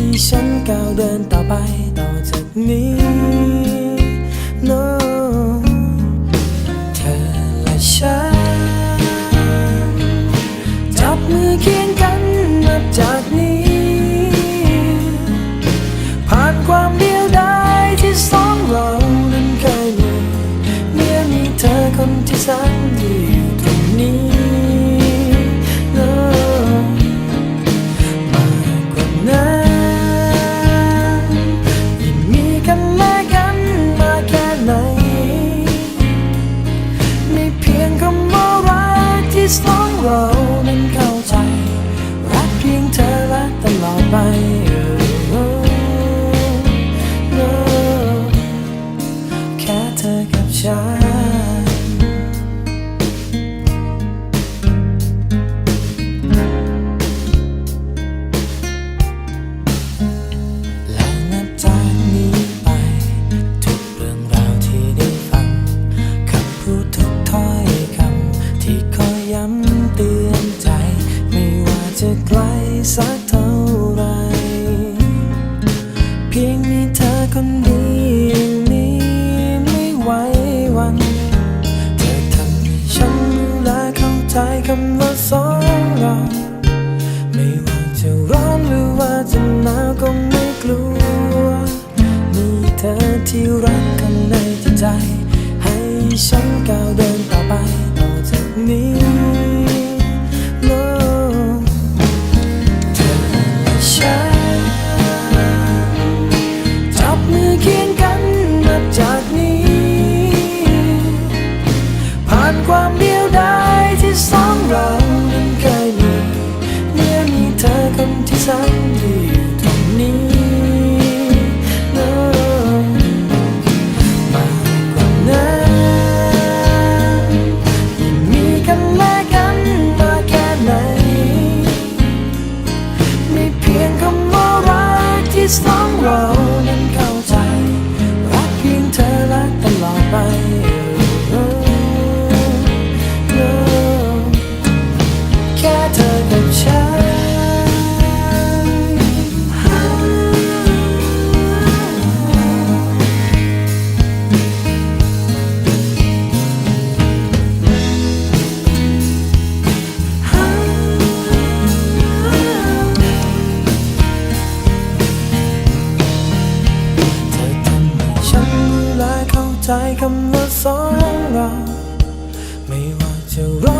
ให้ฉันก้าวเดินต่อไปต่อจากนี้ no เธอและฉัน จับมือเคียงกันนับจากนี้ เธอกับฉัน มาสองเราไม่ว่าจะร้อนหรือว่าจะหนาวก็ไม่กลัว มีเธอที่รักข้างในจิตใจ ให้ฉันก้าวเดินต่อไปต่อจากนี้ to run.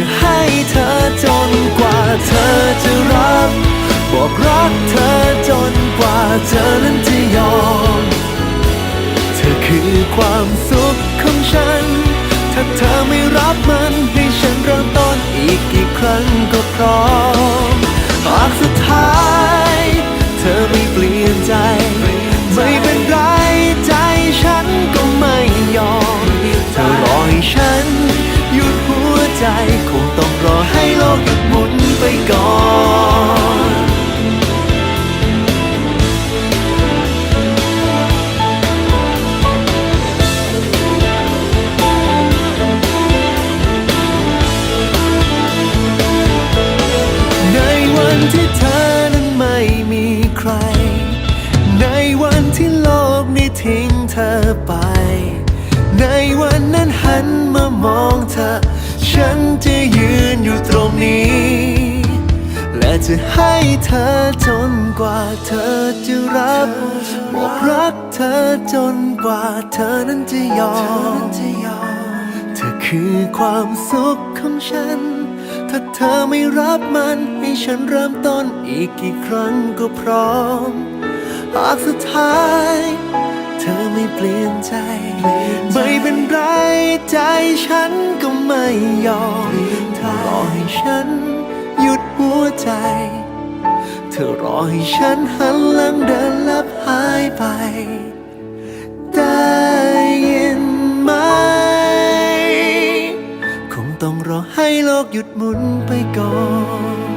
จะให้เธอจนกว่าเธอจะรับ บอกรักเธอจนกว่าเธอนั้นจะยอม เธอคือความสุขของฉัน ถ้าเธอไม่รับมันให้ฉันเริ่มต้นอีกกี่ครั้งก็พร้อมหาก ทิ้งเธอไป ในวันนั้นหันมามองเธอ ฉันจะยืนอยู่ตรงนี้ และจะให้เธอจนกว่าเธอจะรับบอกรักเธอจนกว่าเธอนั้นจะยอม เธอคือความสุขของฉันถ้าเธอไม่รับมันให้ฉันเริ่มต้นอีกกี่ครั้งก็พร้อมหากสุดท้าย เธอไม่เปลี่ยนใจ ไม่เป็นไรใจฉันก็ไม่ยอมเธอรอให้ฉันหยุดหัวใจ เธอรอให้ฉันหันหลังเดินลับหายไป ได้ยินไหม คงต้องรอให้โลกหยุดหมุนไปก่อน